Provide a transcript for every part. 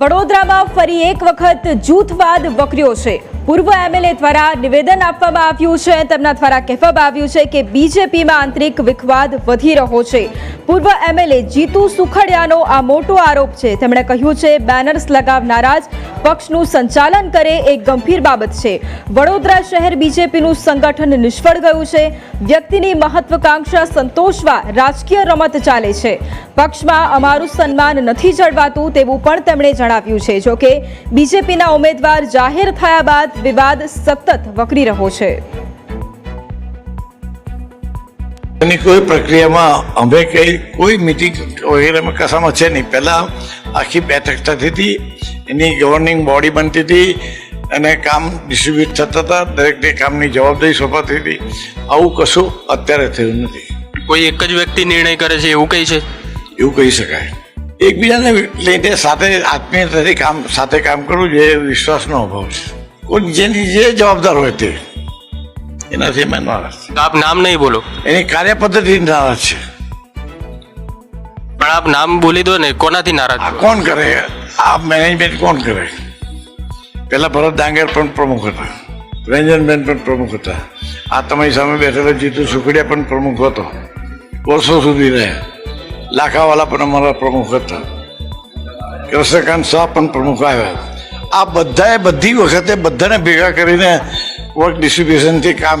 વડોદરામાં ફરી એક વખત જૂથવાદ વકર્યો છે. પૂર્વ એમએલએ દ્વારા નિવેદન આપવામાં આવ્યું છે. તેમના દ્વારા કહેવામાં આવ્યું છે કે બીજેપીમાં આંતરિક વિખવાદ વધી રહ્યો છે. પૂર્વ એમએલએ જીતુ સુખડિયાનો આ મોટો આરોપ છે. તેમણે કહ્યું છે, બેનર્સ લગાવનારા જ પક્ષનું સંચાલન કરે એ ગંભીર બાબત છે. વડોદરા શહેર બીજેપીનું સંગઠન નિષ્ફળ ગયું છે. વ્યક્તિની મહત્વકાંક્ષા સંતોષવા રાજકીય રમત ચાલે છે. પક્ષમાં અમારું સન્માન નથી જળવાતું તેવું પણ તેમણે જણાવ્યું છે. જોકે બીજેપીના ઉમેદવાર જાહેર થયા બાદ વિવાદ સતત વકરી રહ્યો છે. એની કોઈ પ્રક્રિયામાં અમે કઈ કોઈ મિટિંગ વગેરેમાં કશામાં છે નહીં. પહેલાં આખી બેઠક થતી હતી એની ગવર્નિંગ બોડી બનતી હતી અને કામ ડિસ્ટ્રીબ્યુટ થતા હતા દરેકને કામની જવાબદારી સોંપાતી હતી. આવું કશું અત્યારે થયું નથી. કોઈ એક જ વ્યક્તિ નિર્ણય કરે છે એવું કઈ છે? એવું કહી શકાય. એકબીજાને લઈને સાથે આત્મીયતાથી કામ સાથે કામ કરવું જોઈએ એ વિશ્વાસનો અભાવ છે. કોઈ જેની જે જવાબદાર હોય તે એનાથી અમે નારાજ તો આપ નામ નહીં બોલો એની કાર્ય પદ્ધતિ નારાજ છે પણ આપ નામ બોલી દો ને કોનાથી નારાજ આ કોણ કરે આ મેનેજમેન્ટ કોણ કરે પેલા ભરત ડાંગર પણ પ્રમુખ હતા રંજનબેન પણ પ્રમુખ હતા આ તમારી સામે બેઠેલો જીતુ સુખડિયા પણ પ્રમુખ હતો વર્ષો સુધી રહ્યા લાખાવાલા પણ અમારા પ્રમુખ હતા કૃષ્ણકાંત શાહ પણ પ્રમુખ આવ્યા આ બધાએ બધી વખતે બધાને ભેગા કરીને વર્ક ડિસ્ટ્રીબ્યુશનથી કામ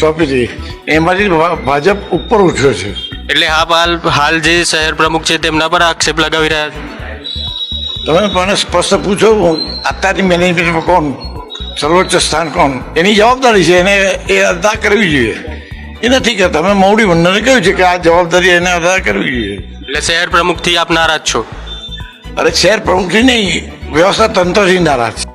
સોંપી હતી એમાંથી ભાજપ ઉપર ઉઠ્યો છે. એટલે આપ હાલ હાલ જે શહેર પ્રમુખ છે તેમના પર આક્ષેપ લગાવી રહ્યા છે? તમે મને સ્પષ્ટ પૂછો અત્યારની મેનેજમેન્ટમાં કોણ? સર્વોચ્ચ સ્થાન કોણ? એની જવાબદારી છે એને એ અદા કરવી જોઈએ. એ નથી કરતા તમે મૌડી મંડળને કહ્યું છે કે આ જવાબદારી એને અદા કરવી જોઈએ. એટલે શહેર પ્રમુખથી આપ નારાજ છો? અરે શેર પ્રમુખજી નહીં. વ્યવસ્થા તંત્રજી નારાજ.